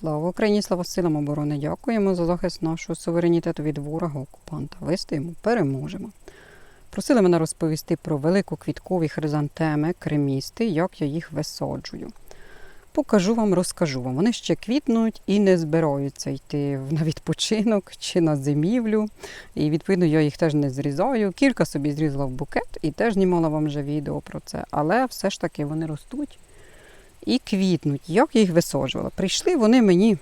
Слава Україні, слава силам оборони! Дякуємо за захист нашого суверенітету від ворога окупанта. Вистоїмо, переможемо. Просили мене розповісти про великоквіткові хризантеми, кремісти, як я їх висаджую. Покажу вам, розкажу вам. Вони ще квітнуть і не збираються йти на відпочинок чи на зимівлю. І відповідно я їх теж не зрізаю. Кілька собі зрізала в букет і теж знімала вам вже відео про це. Але все ж таки вони ростуть і квітнуть. Як я їх висаджувала? Прийшли вони мені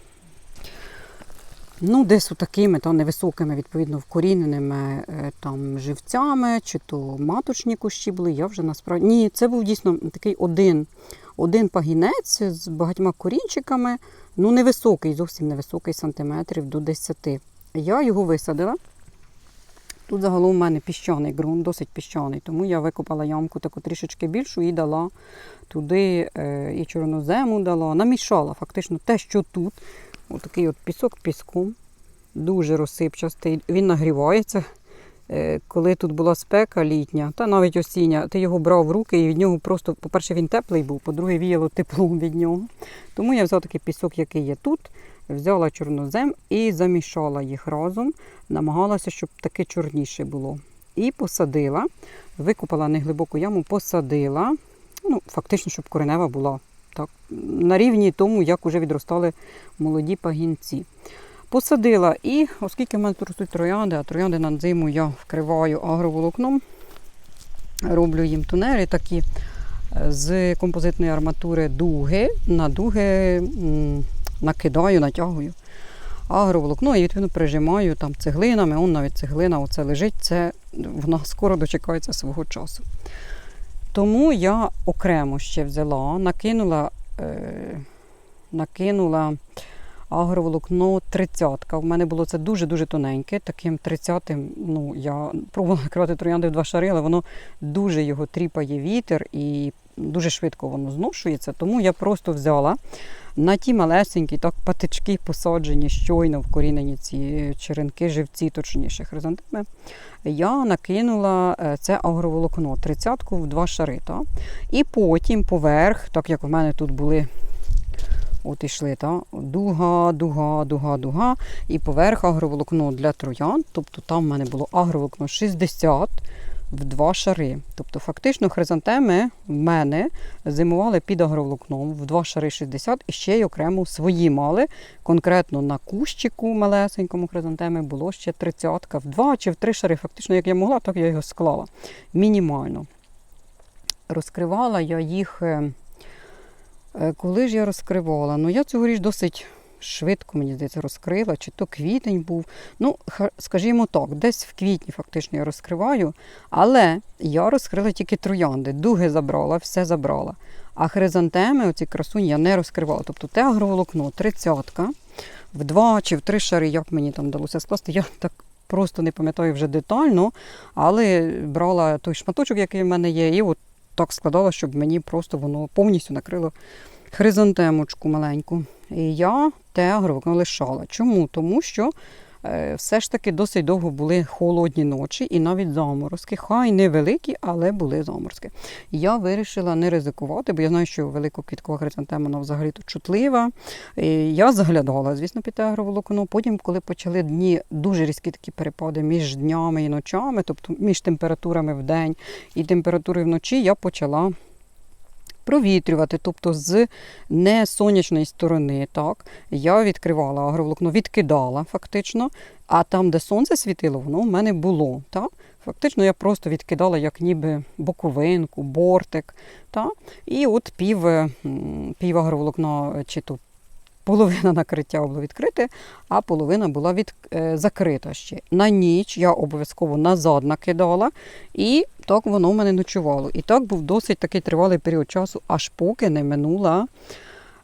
ну, десь такими то невисокими, відповідно, вкоріненими е, там живцями, чи то маточні кущі були. Я вже насправді. Ні, це був дійсно такий один, один пагінець з багатьма корінчиками, ну невисокий, зовсім невисокий, сантиметрів до 10. Я його висадила. Тут загалом у мене піщаний ґрунт, досить піщаний, тому я викопала ямку таку трішечки більшу і дала туди е, і чорнозему дала, намішала фактично те, що тут. Отакий от пісок піском, дуже розсипчастий. Він нагрівається. Е, Коли тут була спека літня, та навіть осіння, ти його брав в руки і від нього просто, по-перше, він теплий був, по-друге, віяло теплом від нього. Тому я взяла такий пісок, який є тут, взяла чорнозем і замішала їх разом, намагалася, щоб таке чорніше було. І посадила, викопала неглибоку яму, посадила, ну, фактично, щоб коренева була так, на рівні тому, як вже відростали молоді пагінці. Посадила і, оскільки в мене тут ростуть троянди, а троянди на зиму я вкриваю агроволокном, роблю їм тунелі такі е, з композитної арматури дуги. На дуги накидаю, натягую агроволокно і відповідно прижимаю там цеглинами. Он навіть цеглина оце лежить, це вона скоро дочекається свого часу. Тому я окремо ще взяла, накинула, е, накинула агроволокно 30. У мене було це дуже-дуже тоненьке. Таким 30-м, ну, я пробувала накривати троянди в два шари, але воно дуже його тріпає вітер і дуже швидко воно зношується. Тому я просто взяла на ті малесенькі, так патички посаджені, щойно вкорінені ці черенки, живці, точніше, хризантеми. Я накинула е, це агроволокно 30-ку в два шари. Та? І потім поверх, так як в мене тут були От ішли, та? дуга, дуга, дуга, дуга. І поверх агроволокно для троян. Тобто там в мене було агроволокно 60 в два шари. Тобто, фактично, хризантеми в мене зимували під агроволокном в два шари 60 і ще й окремо свої мали. Конкретно на кущику малесенькому хризантеми було ще 30 в два чи в три шари. Фактично, як я могла, так я його склала. Мінімально. Розкривала я їх. е, Е, Коли ж я розкривала? Ну, я цьогоріч досить швидко, мені здається, розкрила, чи то квітень був. Ну, скажімо так, десь в квітні фактично я розкриваю, але я розкрила тільки троянди, дуги забрала, все забрала. А хризантеми, оці красуні, я не розкривала. Тобто те агроволокно, тридцятка, в два чи в три шари, як мені там вдалося скласти, я так просто не пам'ятаю вже детально, але брала той шматочок, який в мене є, і от так складала, щоб мені просто воно повністю накрило хризантемочку маленьку. І я те агроволокно лишала. Чому? Тому що е, все ж таки досить довго були холодні ночі і навіть заморозки. Хай невеликі, але були заморозки. Я вирішила не ризикувати, бо я знаю, що великоквіткова хризантема вона взагалі тут чутлива. І я заглядала, звісно, під агроволокно. Потім, коли почали дні дуже різкі такі перепади між днями і ночами, тобто між температурами в день і температурою вночі, я почала провітрювати, тобто з не сонячної сторони. Так, я відкривала агроволокно, відкидала фактично, а там, де сонце світило, воно в мене було. Так? Фактично я просто відкидала як ніби боковинку, бортик. Так? І от пів, пів агроволокна чи то половина накриття було відкрите, а половина була від, е, закрита ще. На ніч я обов'язково назад накидала, і так воно в мене ночувало. І так був досить такий тривалий період часу, аж поки не минула.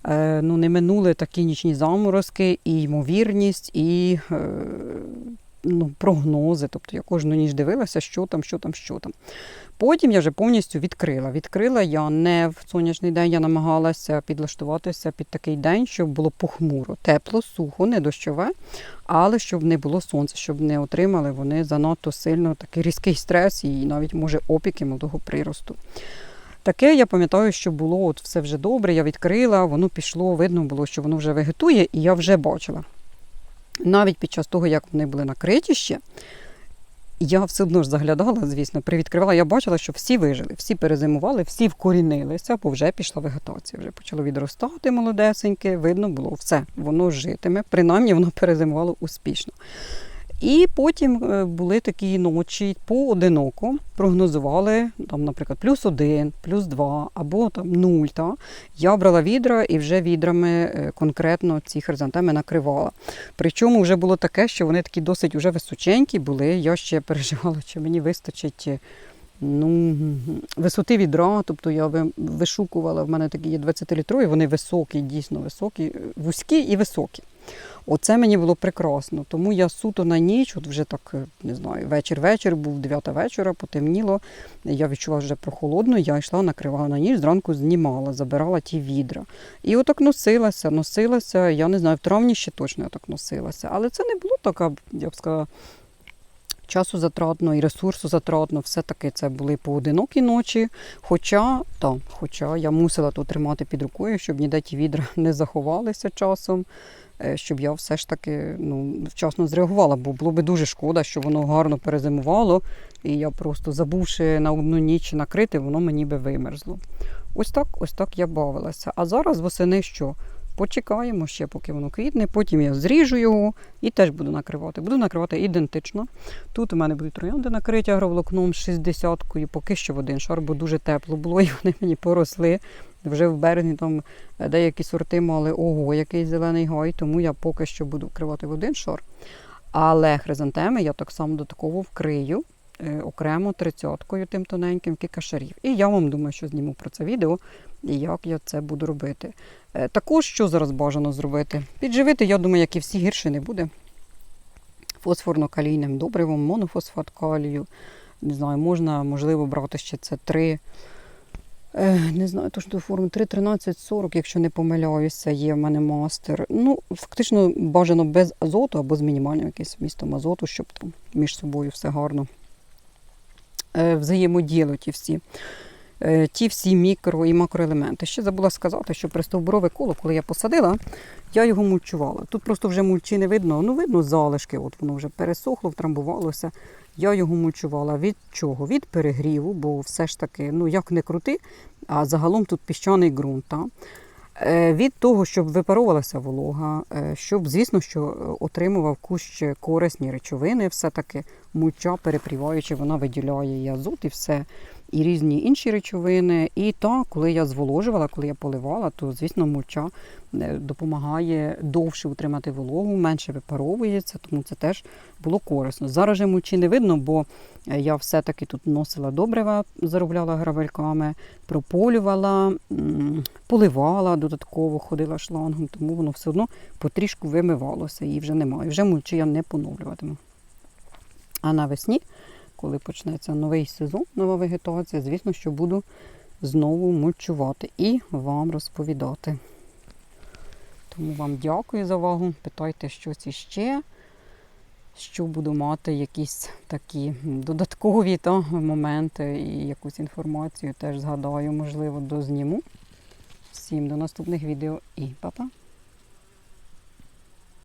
е, Ну, не минули такі нічні заморозки, і ймовірність, і е, ну, прогнози. Тобто я кожну ніч дивилася, що там, що там, що там. Потім я вже повністю відкрила. Відкрила я не в сонячний день, я намагалася підлаштуватися під такий день, щоб було похмуро, тепло, сухо, не дощове, але щоб не було сонця, щоб не отримали вони занадто сильно такий різкий стрес і навіть може опіки молодого приросту. Таке я пам'ятаю, що було от все вже добре, я відкрила, воно пішло, видно було, що воно вже вегетує, і я вже бачила. Навіть під час того, як вони були накриті ще, я все одно ж заглядала, звісно, привідкривала. Я бачила, що всі вижили, всі перезимували, всі вкорінилися, бо вже пішла вегетація. Вже почало відростати молодесеньке, видно було все, воно житиме, принаймні воно перезимувало успішно. І потім е, були такі ночі поодиноко, прогнозували, там, наприклад, плюс один, плюс два або там нуль. Та? Я брала відра і вже відрами е, конкретно ці хризантеми накривала. Причому вже було таке, що вони такі досить вже височенькі були. Я ще переживала, чи мені вистачить. е, Ну, висоти відра, тобто я ви- вишукувала, в мене такі є 20-літрові, вони високі, дійсно високі, вузькі і високі. Оце мені було прекрасно. Тому я суто на ніч, от вже так, е, не знаю, вечір-вечір, був 9 вечора, потемніло. Я відчувала вже прохолодно, я йшла, накривала на ніч, зранку знімала, забирала ті відра. І отак носилася, носилася, я не знаю, в травні ще точно я так носилася. Але це не було така, я б сказала, часу затратно і ресурсу затратно. Все-таки це були поодинокі ночі. Хоча, та, хоча я мусила то тримати під рукою, щоб ніде ті відра не заховалися часом. е, Щоб я все ж таки ну, вчасно зреагувала, бо було би дуже шкода, що воно гарно перезимувало, і я просто забувши на одну ніч накрити, воно мені би вимерзло. Ось так, ось так я бавилася. А зараз восени що? Почекаємо ще, поки воно квітне, потім я зріжу його і теж буду накривати. Буду накривати ідентично. Тут у мене будуть троянди накриті агроволокном 60-кою, поки що в один шар, бо дуже тепло було, і вони мені поросли. Вже в березні там е, деякі сорти мали ого, який зелений гай, тому я поки що буду вкривати в один шар. Але хризантеми я так само додатково вкрию е, окремо 30-кою тим тоненьким кікашарів. І я вам думаю, що зніму про це відео і як я це буду робити. Е, Також що зараз бажано зробити? Підживити, я думаю, як і всі гірше не буде. Фосфорно-калійним добривом, монофосфат калію. Не знаю, можна, можливо, брати ще це 3. Е, не знаю, точно форму 3,13,40, якщо не помиляюся, є в мене мастер. Ну, фактично бажано без азоту або з мінімальним якимось вмістом азоту, щоб там між собою все гарно е, взаємодіяли ті всі. е, Ті всі мікро і макроелементи. Ще забула сказати, що пристовбурове коло, коли я посадила, я його мульчувала. Тут просто вже мульчі не видно, ну видно залишки, от воно вже пересохло, втрамбувалося. Я його мульчувала від чого? Від перегріву, бо все ж таки, ну як не крути, а загалом тут піщаний ґрунт. Та? Е, Від того, щоб випаровувалася волога, е, щоб, звісно, що е, отримував кущ корисні речовини, все-таки мульча перепріваючи, вона виділяє і азот, і все, і різні інші речовини. І так, коли я зволожувала, коли я поливала, то, звісно, мульча е, допомагає довше утримати вологу, менше випаровується, тому це теж було корисно. Зараз же мульчі не видно, бо е, я все-таки тут носила добрива, заробляла гравельками, прополювала, поливала додатково, ходила шлангом, тому воно все одно потрішку вимивалося, її вже немає. Вже мульчі я не поновлюватиму. А навесні, коли почнеться новий сезон, нова вегетація, звісно, що буду знову мульчувати і вам розповідати. Тому вам дякую за увагу. Питайте щось іще, що буду мати якісь такі додаткові та, моменти і якусь інформацію теж згадаю, можливо, дозніму. Всім до наступних відео і па-па!